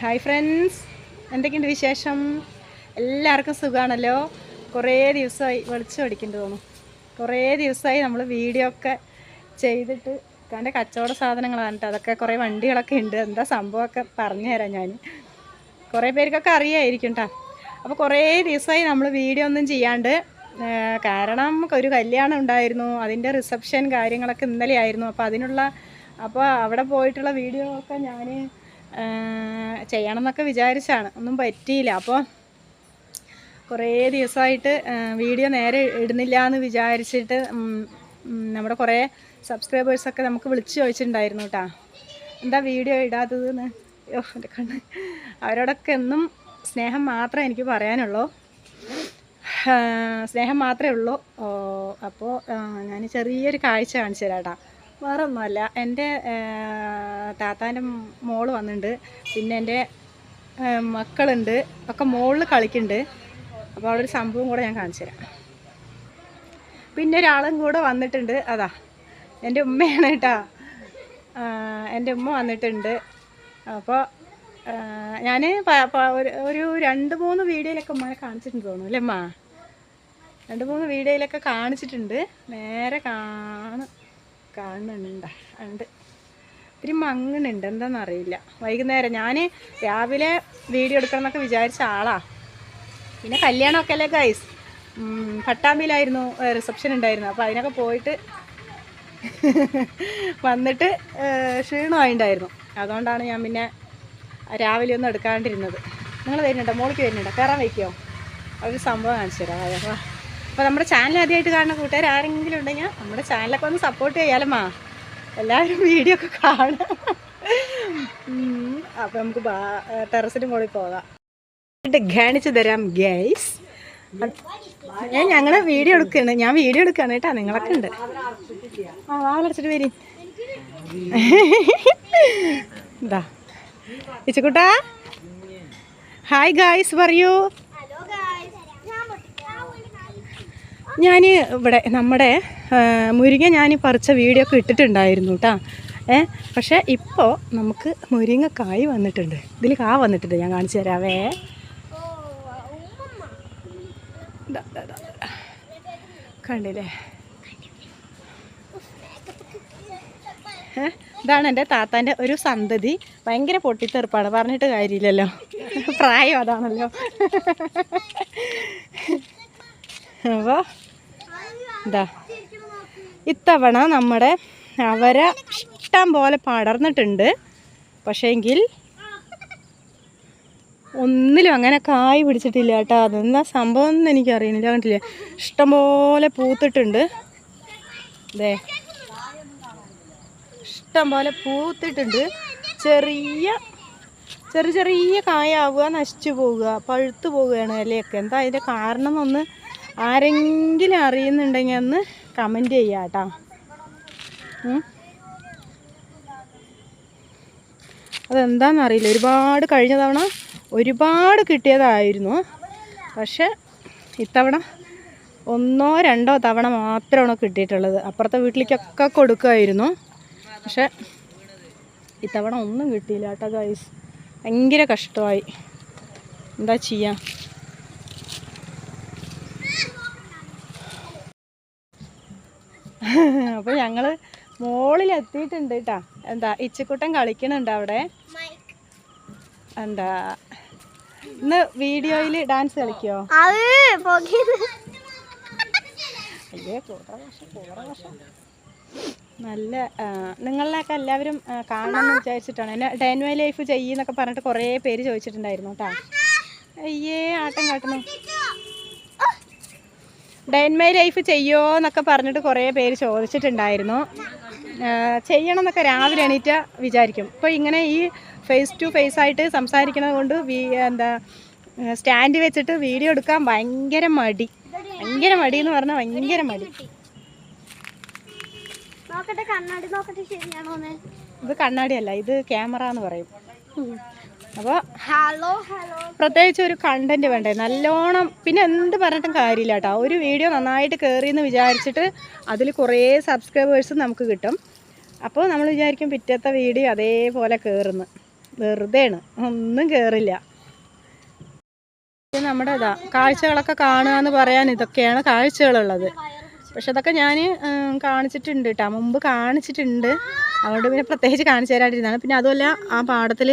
Hi friends എന്തൊക്കെയുണ്ട് വിശേഷം? എല്ലാവർക്കും സുഖമാണല്ലോ കുറേ ദിവസമായി വെളിച്ചം അടിക്കേണ്ടി തോന്നും കുറേ ദിവസമായി നമ്മൾ വീഡിയോ ഒക്കെ ചെയ്തിട്ട് കണ്ട കച്ചവട സാധനങ്ങളാണ് കേട്ടോ. അതൊക്കെ കുറേ വണ്ടികളൊക്കെ ഉണ്ട്. എന്താ സംഭവമൊക്കെ പറഞ്ഞു തരാം ഞാൻ കുറേ പേർക്കൊക്കെ അറിയായിരിക്കും കേട്ടോ. അപ്പോൾ കുറേ ദിവസമായി നമ്മൾ വീഡിയോ ഒന്നും ചെയ്യാണ്ട് കാരണം ഒരു കല്യാണം ഉണ്ടായിരുന്നു. അതിന്റെ റിസപ്ഷൻ കാര്യങ്ങളൊക്കെ ഇന്നലെ ആയിരുന്നു അപ്പോൾ അതിനുള്ള അപ്പോൾ അവിടെ പോയിട്ടുള്ള വീഡിയോ ഒക്കെ ഞാൻ ചെയ്യണം എന്നൊക്കെ വിചാരിച്ചാണ്. ഒന്നും പറ്റിയില്ല. അപ്പോൾ കുറേ ദിവസമായിട്ട് വീഡിയോ നേരെ ഇടുന്നില്ല എന്ന് വിചാരിച്ചിട്ട് നമ്മുടെ കുറേ സബ്സ്ക്രൈബേഴ്സൊക്കെ നമുക്ക് വിളിച്ച് ചോദിച്ചിട്ടുണ്ടായിരുന്നു കേട്ടോ. എന്താ വീഡിയോ ഇടാത്തതെന്ന്? അയ്യോ എന്റെ കണ്ണ്. അവരോടൊക്കെ എന്നും സ്നേഹം മാത്രമേ എനിക്ക് പറയാനുള്ളൂ. സ്നേഹം മാത്രമേ ഉള്ളൂ. അപ്പോൾ ഞാൻ ചെറിയൊരു കാഴ്ച കാണിച്ചു തരാം കേട്ടോ. വേറെ ഒന്നുമല്ല എന്റെ താത്താന്റെ മോൾ വന്നിട്ടുണ്ട് പിന്നെ എന്റെ മക്കളുണ്ട്. ഒക്കെ മോളിൽ കളിക്കുന്നുണ്ട് അപ്പോൾ അവിടെ ഒരു സംഭവം കൂടെ ഞാൻ കാണിച്ചു തരാം. പിന്നെ ഒരാളും കൂടെ വന്നിട്ടുണ്ട്. അതാ എന്റെ ഉമ്മയാണ് കേട്ടോ എന്റെ ഉമ്മ വന്നിട്ടുണ്ട്. അപ്പോൾ ഞാൻ ഒരു രണ്ട് മൂന്ന് വീഡിയോയിലൊക്കെ ഉമ്മനെ കാണിച്ചിട്ടുണ്ട് തോന്നുന്നു അല്ലേ അമ്മ രണ്ട് മൂന്ന് വീഡിയോയിലൊക്കെ കാണിച്ചിട്ടുണ്ട്. നേരെ കാണ കാണുന്നുണ്ട് ഉണ്ട്. ഇത്തിരി മങ്ങുന്നുണ്ട്. എന്താണെന്നറിയില്ല വൈകുന്നേരം ഞാൻ രാവിലെ വീഡിയോ എടുക്കണം എന്നൊക്കെ വിചാരിച്ച ആളാ. പിന്നെ കല്യാണമൊക്കെ അല്ലേ ഗൈസ് പട്ടാമ്പിയിലായിരുന്നു റിസപ്ഷൻ ഉണ്ടായിരുന്നു. അപ്പോൾ അതിനൊക്കെ പോയിട്ട് വന്നിട്ട് ക്ഷീണമായിണ്ടായിരുന്നു. അതുകൊണ്ടാണ് ഞാൻ പിന്നെ രാവിലെ ഒന്നും എടുക്കാണ്ടിരുന്നത്. നിങ്ങൾ വരുന്നുണ്ടോ? മോളിക്ക് വരുന്നുണ്ടോ? കയറാൻ വയ്ക്കുമോ ഒരു സംഭവം കാണിച്ചു തരാം. അപ്പോൾ നമ്മുടെ ചാനൽ ആദ്യമായിട്ട് കാണുന്ന കൂട്ടുകാർ ആരെങ്കിലും ഉണ്ടെങ്കിൽ നമ്മുടെ ചാനലൊക്കെ ഒന്ന് സപ്പോർട്ട് ചെയ്യാലമ്മാ എല്ലാവരും വീഡിയോ ഒക്കെ കാണാം. അപ്പോൾ നമുക്ക് ടെറസിന് മുകളിൽ പോകാം. എന്നിട്ട് കാണിച്ചു തരാം ഗൈസ്. ഞാൻ ഞങ്ങളെ വീഡിയോ എടുക്കുകയാണ് ഞാൻ വീഡിയോ എടുക്കുകയാണ് കേട്ടോ. നിങ്ങളൊക്കെ ഉണ്ട്. ആ വാളടച്ചിട്ട് വരി. ഇതാ. ഇച്ചക്കുട്ടാ. ഹായ് ഗായ്സ് പറയൂ. ഞാൻ ഇവിടെ നമ്മുടെ മുരിങ്ങ ഞാൻ പറിച്ച വീഡിയോ ഒക്കെ ഇട്ടിട്ടുണ്ടായിരുന്നു കേട്ടോ ഏ പക്ഷേ ഇപ്പോൾ നമുക്ക് മുരിങ്ങ വന്നിട്ടുണ്ട്. ഇതിൽ കാ വന്നിട്ടുണ്ട് ഞാൻ കാണിച്ചു തരാവേ. കണ്ടില്ലേ? ഇതാണ് എന്റെ താത്താന്റെ ഒരു സന്തതി. ഭയങ്കര പൊട്ടിത്തെറുപ്പാണ് പറഞ്ഞിട്ട് കാര്യമില്ലല്ലോ. പ്രായം അതാണല്ലോ. അപ്പോൾ ഇതാ ഇത്തവണ നമ്മുടെ അവര ഇഷ്ടം പോലെ പടർന്നിട്ടുണ്ട്. പക്ഷേങ്കിൽ ഒന്നിലും അങ്ങനെ കായ് പിടിച്ചിട്ടില്ല കേട്ടോ. അതെന്താ സംഭവം എന്ന് എനിക്കറിയുന്നില്ല കണ്ടില്ലേ? ഇഷ്ടംപോലെ പൂത്തിട്ടുണ്ട്. ദേ. ഇഷ്ടംപോലെ പൂത്തിട്ടുണ്ട്. ചെറിയ ചെറിയ ചെറിയ കായാവുക നശിച്ചു പോവുക പഴുത്തു പോവുകയാണ് ഇലയൊക്കെ. എന്താ അതിന്റെ കാരണം എന്നൊന്ന് ആരെങ്കിലും അറിയുന്നുണ്ടെങ്കിൽ ഒന്ന് കമന്റ് ചെയ്യാം കേട്ടോ. അതെന്താണെന്നറിയില്ല ഒരുപാട് കഴിഞ്ഞ തവണ ഒരുപാട് കിട്ടിയതായിരുന്നു. പക്ഷെ ഇത്തവണ ഒന്നോ രണ്ടോ തവണ മാത്രമാണ് കിട്ടിയിട്ടുള്ളത്. അപ്പുറത്തെ വീട്ടിലേക്കൊക്കെ കൊടുക്കുമായിരുന്നു. പക്ഷെ ഇത്തവണ ഒന്നും കിട്ടിയില്ല കേട്ടോ ഗൈസ് ഭയങ്കര കഷ്ടമായി. എന്താ ചെയ്യാ? അപ്പോൾ ഞങ്ങൾ മോളിൽ എത്തിയിട്ടുണ്ട് കേട്ടാ എന്താ ഇച്ചക്കൂട്ടം കളിക്കണുണ്ട് അവിടെ. എന്താ ഇന്ന് വീഡിയോയിൽ ഡാൻസ് കളിക്കോ? നല്ല നിങ്ങളിലൊക്കെ എല്ലാവരും കാണണം കാണണമെന്ന് വിചാരിച്ചിട്ടാണ്. എന്നെ ഡെൻ ലൈഫ് ചെയ്യുന്നൊക്കെ പറഞ്ഞിട്ട് കുറേ പേര് ചോദിച്ചിട്ടുണ്ടായിരുന്നു കേട്ടോ അയ്യേ ആട്ടം കാട്ടണം ഡെൻ മൈ ലൈഫ് ചെയ്യോ എന്നൊക്കെ പറഞ്ഞിട്ട് കുറേ പേര് ചോദിച്ചിട്ടുണ്ടായിരുന്നു. ചെയ്യണം എന്നൊക്കെ രാവിലെ എണീറ്റ വിചാരിക്കും. ഇപ്പോൾ ഇങ്ങനെ ഈ ഫേസ് ടു ഫേസ് ആയിട്ട് സംസാരിക്കുന്നത് കൊണ്ട് വി- എന്താ സ്റ്റാൻഡ് വെച്ചിട്ട് വീഡിയോ എടുക്കാൻ ഭയങ്കര മടി. ഭയങ്കര മടി. എന്ന് പറഞ്ഞാൽ ഭയങ്കര മടി ഇത് കണ്ണാടിയല്ല ഇത് ക്യാമറ എന്ന് പറയും. അപ്പോൾ ഹലോ ഹലോ പ്രത്യേകിച്ച് ഒരു കണ്ടന്റ് വേണ്ടേ? നല്ലോണം പിന്നെ എന്ത് പറഞ്ഞിട്ടും കാര്യമില്ല കേട്ടോ. ഒരു വീഡിയോ നന്നായിട്ട് കയറി എന്ന് വിചാരിച്ചിട്ട് അതിൽ കുറേ സബ്സ്ക്രൈബേഴ്സ് നമുക്ക് കിട്ടും. അപ്പോൾ നമ്മൾ വിചാരിക്കും പിറ്റത്തെ വീഡിയോ അതേപോലെ കയറുന്നു വെറുതെയാണ്. ഒന്നും കയറില്ല നമ്മുടെ ഇതാ കാഴ്ചകളൊക്കെ കാണുക എന്ന് പറയാൻ ഇതൊക്കെയാണ് കാഴ്ചകളുള്ളത്. പക്ഷെ അതൊക്കെ ഞാൻ കാണിച്ചിട്ടുണ്ട് കേട്ടോ. മുമ്പ് കാണിച്ചിട്ടുണ്ട്. അതുകൊണ്ട് പിന്നെ പ്രത്യേകിച്ച് കാണിച്ചു തരാണ്ടിരുന്നതാണ്. പിന്നെ അതുമല്ല ആ പാടത്തിൽ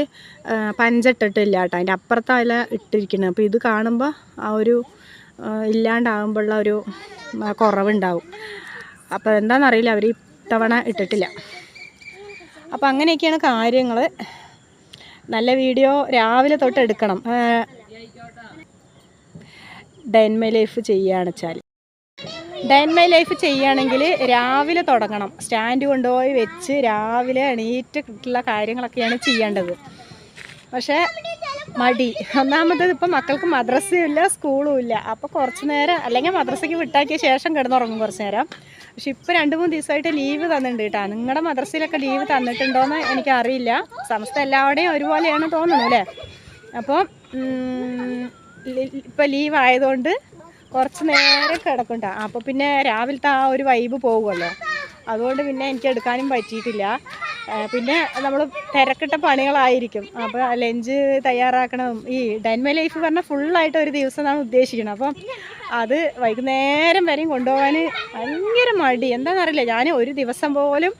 പഞ്ചിട്ടിട്ടില്ല കേട്ടോ. അതിന്റെ അപ്പുറത്തല്ല ഇട്ടിരിക്കുന്നത് അപ്പോൾ ഇത് കാണുമ്പോൾ ആ ഒരു ഇല്ലാണ്ടാകുമ്പോഴുള്ള ഒരു കുറവുണ്ടാവും. അപ്പോൾ എന്താണെന്നറിയില്ല അവർ ഇത്തവണ ഇട്ടിട്ടില്ല. അപ്പോൾ അങ്ങനെയൊക്കെയാണ് കാര്യങ്ങൾ നല്ല വീഡിയോ രാവിലെ തൊട്ട് എടുക്കണം. ഡൈൻമൈ ലൈഫ് ചെയ്യുകയാണെന്ന് വെച്ചാൽ ഡൈൻമൈ ലൈഫ് ചെയ്യുകയാണെങ്കിൽ രാവിലെ തുടങ്ങണം. സ്റ്റാൻഡ് കൊണ്ടുപോയി വെച്ച് രാവിലെ എണീറ്റുള്ള കാര്യങ്ങളൊക്കെയാണ് ചെയ്യേണ്ടത്. പക്ഷേ മടി. ഒന്നാമത്തത് ഇപ്പം മക്കൾക്ക് മദ്രസയും ഇല്ല സ്കൂളും ഇല്ല. അപ്പോൾ കുറച്ച് നേരം അല്ലെങ്കിൽ മദ്രസയ്ക്ക് വിട്ടാക്കിയ ശേഷം കിടന്നുറങ്ങും കുറച്ച് നേരം. പക്ഷെ ഇപ്പം രണ്ട് മൂന്ന് ദിവസമായിട്ട് ലീവ് തന്നിട്ടുണ്ട് കേട്ടോ. നിങ്ങളുടെ മദ്രസയിലൊക്കെ ലീവ് തന്നിട്ടുണ്ടോയെന്ന് എനിക്കറിയില്ല. സമസ്ത എല്ലാവരുടെയും ഒരുപോലെയാണ് തോന്നുന്നു അല്ലേ? അപ്പോൾ ഇപ്പോൾ ലീവ് ആയതുകൊണ്ട് കുറച്ച് നേരം കിടക്കണ്ട. അപ്പോൾ പിന്നെ രാവിലത്തെ ആ ഒരു വൈബ് പോകുമല്ലോ. അതുകൊണ്ട് പിന്നെ എനിക്ക് എടുക്കാനും പറ്റിയിട്ടില്ല. പിന്നെ നമ്മൾ തിരക്കിട്ട പണികളായിരിക്കും. അപ്പോൾ ലഞ്ച് തയ്യാറാക്കണം. ഈ ഡൈൻമൈ ലൈഫ് പറഞ്ഞാൽ ഫുള്ളായിട്ട് ഒരു ദിവസം എന്നാണ് ഉദ്ദേശിക്കുന്നത്. അപ്പം അത് വൈകുന്നേരം വരെയും കൊണ്ടുപോകാൻ ഭയങ്കര മടി. എന്താണെന്നറിയില്ല. ഞാൻ ഒരു ദിവസം പോലും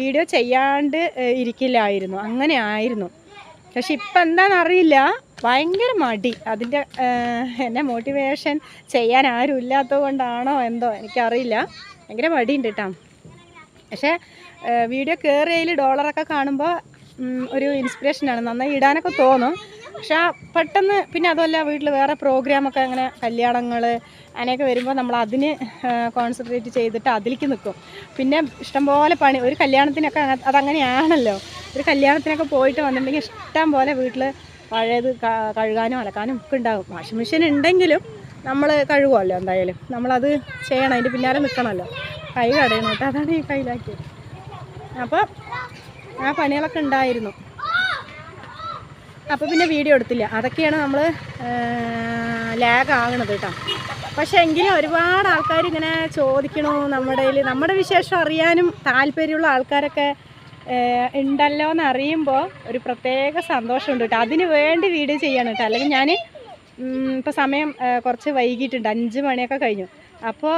വീഡിയോ ചെയ്യാണ്ട് ഇരിക്കില്ലായിരുന്നു. അങ്ങനെ ആയിരുന്നു. പക്ഷെ ഇപ്പം എന്താണെന്നറിയില്ല. ഭയങ്കര മടി. അതിന്റെ എന്നെ മോട്ടിവേഷൻ ചെയ്യാൻ ആരും ഇല്ലാത്തത് കൊണ്ടാണോ എന്തോ എനിക്കറിയില്ല. ഭയങ്കര മടിയുണ്ട് കേട്ടോ പക്ഷേ വീഡിയോ കയറിയതിൽ ഡോളറൊക്കെ കാണുമ്പോൾ ഒരു ഇൻസ്പിറേഷനാണ് നന്നായി ഇടാനൊക്കെ തോന്നും. പക്ഷെ പെട്ടെന്ന് പിന്നെ അതുമല്ല വീട്ടിൽ വേറെ പ്രോഗ്രാമൊക്കെ അങ്ങനെ കല്യാണങ്ങൾ അങ്ങനെയൊക്കെ വരുമ്പോൾ നമ്മൾ അതിന് കോൺസെൻട്രേറ്റ് ചെയ്തിട്ട് അതിലേക്ക് നിൽക്കും പിന്നെ ഇഷ്ടംപോലെ പണി ഒരു കല്യാണത്തിനൊക്കെ അതങ്ങനെയാണല്ലോ. ഒരു കല്യാണത്തിനൊക്കെ പോയിട്ട് വന്നിട്ടുണ്ടെങ്കിൽ ഇഷ്ടം പോലെ വീട്ടിൽ പഴയത് കഴുകാനും അലക്കാനും ഒക്കെ ഉണ്ടാകും. വാഷിംഗ് മെഷീൻ ഉണ്ടെങ്കിലും നമ്മൾ കഴുകുമല്ലോ എന്തായാലും. നമ്മളത് ചെയ്യണം അതിന്റെ പിന്നാലെ നിൽക്കണമല്ലോ കൈ കടയണം കേട്ടോ. അതാണ് ഈ കയ്യിലാക്കിയത്. അപ്പോൾ ആ പണികളൊക്കെ ഉണ്ടായിരുന്നു. അപ്പോൾ പിന്നെ വീഡിയോ എടുത്തില്ല. അതൊക്കെയാണ് നമ്മൾ ലാഗ് കേട്ടോ. പക്ഷേ എങ്കിലും ഒരുപാട് ആൾക്കാർ ഇങ്ങനെ ചോദിക്കണു നമ്മുടെ നമ്മുടെ വിശേഷം അറിയാനും താല്പര്യമുള്ള ആൾക്കാരൊക്കെ ഉണ്ടല്ലോ എന്ന് അറിയുമ്പോൾ ഒരു പ്രത്യേക സന്തോഷമുണ്ട് കേട്ടോ. അതിന് വേണ്ടി വീഡിയോ ചെയ്യണം കേട്ടോ. അല്ലെങ്കിൽ ഞാൻ ഇപ്പോൾ സമയം കുറച്ച് വൈകിട്ടുണ്ട്. അഞ്ച് മണിയൊക്കെ കഴിഞ്ഞു. അപ്പോൾ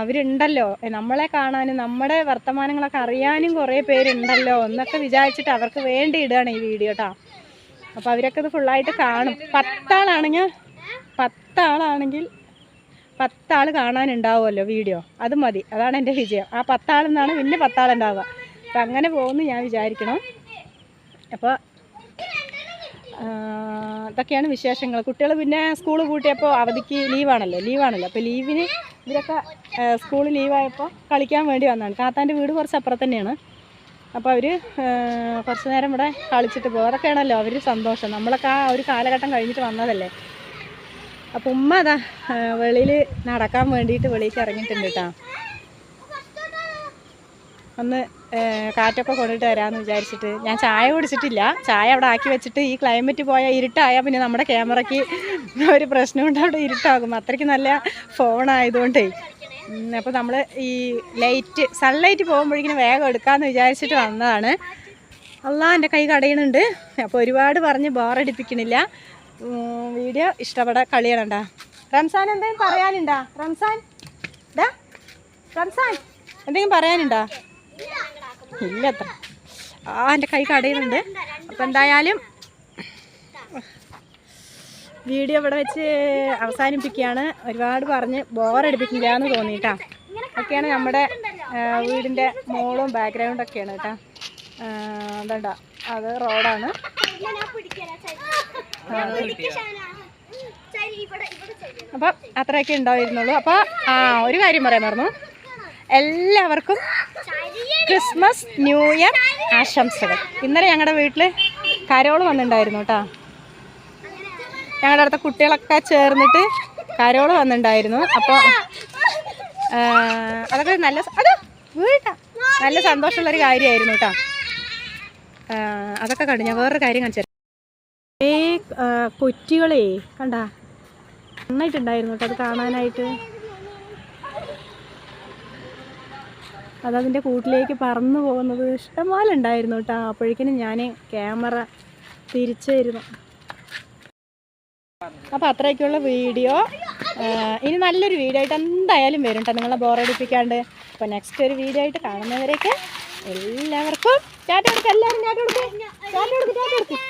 അവരുണ്ടല്ലോ. നമ്മളെ കാണാനും നമ്മുടെ വർത്തമാനങ്ങളൊക്കെ അറിയാനും കുറേ പേരുണ്ടല്ലോ എന്നൊക്കെ വിചാരിച്ചിട്ട് അവർക്ക് വേണ്ടി ഇടുകയാണ് ഈ വീഡിയോ കേട്ടോ. അപ്പോൾ അവരൊക്കെ ഇത് ഫുള്ളായിട്ട് കാണും. പത്താളാണെങ്കിൽ പത്താളാണെങ്കിൽ പത്താൾ കാണാനുണ്ടാവുമല്ലോ വീഡിയോ. അത് മതി. അതാണ് എന്റെ വിജയം. ആ പത്താളെന്നാണ് പിന്നെ പത്താളുണ്ടാവുക. അപ്പം അങ്ങനെ പോകുമെന്ന് ഞാൻ വിചാരിക്കണം. അപ്പോൾ ഇതൊക്കെയാണ് വിശേഷങ്ങൾ. കുട്ടികൾ പിന്നെ സ്കൂൾ കൂട്ടിയപ്പോൾ അവധിക്ക് ലീവാണല്ലോ ലീവാണല്ലോ അപ്പോൾ ലീവിന് ഇവരൊക്കെ സ്കൂൾ ലീവായപ്പോൾ കളിക്കാൻ വേണ്ടി വന്നതാണ്. താത്താന്റെ വീട് കുറച്ച് അപ്പുറം തന്നെയാണ്. അപ്പോൾ അവർ കുറച്ച് നേരം ഇവിടെ കളിച്ചിട്ട് പോകും അതൊക്കെയാണല്ലോ അവർ സന്തോഷം. നമ്മളൊക്കെ ആ ഒരു കാലഘട്ടം കഴിഞ്ഞിട്ട് വന്നതല്ലേ? അപ്പോൾ ഉമ്മ അതാ വെളിയിൽ നടക്കാൻ വേണ്ടിയിട്ട് വെളിയിലേക്ക് ഇറങ്ങിയിട്ടുണ്ട് കേട്ടോ. ഒന്ന് കാറ്റൊക്കെ കൊണ്ടിട്ട് വരാമെന്ന് വിചാരിച്ചിട്ട്. ഞാൻ ചായ കുടിച്ചിട്ടില്ല. ചായ അവിടെ ആക്കി വെച്ചിട്ട് ഈ ക്ലൈമറ്റ് പോയാൽ ഇരുട്ടായാൽ പിന്നെ നമ്മുടെ ക്യാമറയ്ക്ക് ഒരു പ്രശ്നമുണ്ട്. അവിടെ ഇരുട്ടാകും. അത്രയ്ക്ക് നല്ല ഫോണായതുകൊണ്ടേ അപ്പോൾ നമ്മൾ ഈ ലൈറ്റ് സൺലൈറ്റ് പോകുമ്പോഴേക്കിനും വേഗം എടുക്കാമെന്ന് വിചാരിച്ചിട്ട് വന്നതാണ്. അല്ലാ എന്റെ കൈ കടയുന്നുണ്ട് അപ്പോൾ ഒരുപാട് പറഞ്ഞ് ബോറടിപ്പിക്കണില്ല വീഡിയോ ഇഷ്ടപ്പെടാൻ കളിയണണ്ട. റംസാൻ എന്തെങ്കിലും പറയാനുണ്ടാ? റംസാൻ? ഡാ റംസാൻ? എന്തെങ്കിലും പറയാനുണ്ടാ? ഇല്ല അത്ര ആ എന്റെ കൈ കടയുന്നുണ്ട് അപ്പം എന്തായാലും വീഡിയോ ഇവിടെ വെച്ച് അവസാനിപ്പിക്കുകയാണ്. ഒരുപാട് പറഞ്ഞ് ബോറടിപ്പിക്കില്ല എന്ന് തോന്നിയിട്ടാ. ഒക്കെയാണ് നമ്മുടെ വീടിന്റെ മോളും ബാക്ക്ഗ്രൗണ്ടൊക്കെയാണ് കേട്ടോ. അതണ്ട അത് റോഡാണ്. അപ്പം അത്രയൊക്കെ ഉണ്ടായിരുന്നുള്ളൂ. അപ്പോൾ ആ ഒരു കാര്യം പറയാൻ മറന്നു. എല്ലാവർക്കും ക്രിസ്മസ് ന്യൂ ഇയർ ആശംസകൾ. ഇന്നലെ ഞങ്ങളുടെ വീട്ടിൽ കരോൾ വന്നിട്ടുണ്ടായിരുന്നു കേട്ടോ ഞങ്ങളുടെ അടുത്ത കുട്ടികളൊക്കെ ചേർന്നിട്ട് കരോൾ വന്നിട്ടുണ്ടായിരുന്നു അപ്പോൾ അതൊക്കെ നല്ല വീട്ടാ. നല്ല സന്തോഷമുള്ളൊരു കാര്യമായിരുന്നു കേട്ടോ അതൊക്കെ കണ്ടു. ഞാൻ വേറൊരു കാര്യം കാണിച്ചു. ഏ കൊറ്റികളേ കണ്ടാ നന്നായിട്ടുണ്ടായിരുന്നു കേട്ടോ അത് കാണാനായിട്ട്. അതതിന്റെ കൂട്ടിലേക്ക് പറന്നു പോകുന്നത് ഇഷ്ടംപോലെ ഉണ്ടായിരുന്നു കേട്ടോ. അപ്പോഴേക്കിനും ഞാൻ ക്യാമറ തിരിച്ചു വരുന്നു അപ്പോൾ അത്രയൊക്കെയുള്ള വീഡിയോ. ഇനി നല്ലൊരു വീഡിയോ ആയിട്ട് എന്തായാലും വരും കേട്ടോ. നിങ്ങളെ ബോറടിപ്പിക്കാണ്ട് അപ്പോൾ നെക്സ്റ്റ് ഒരു വീഡിയോ ആയിട്ട് കാണുന്നവരേക്ക് എല്ലാവർക്കും ചാറ്റ് കൊടുക്കും. എല്ലാവരും ചാറ്റ് കൊടുക്കും. ചാറ്റ് കൊടുക്കും കൊടുക്കും.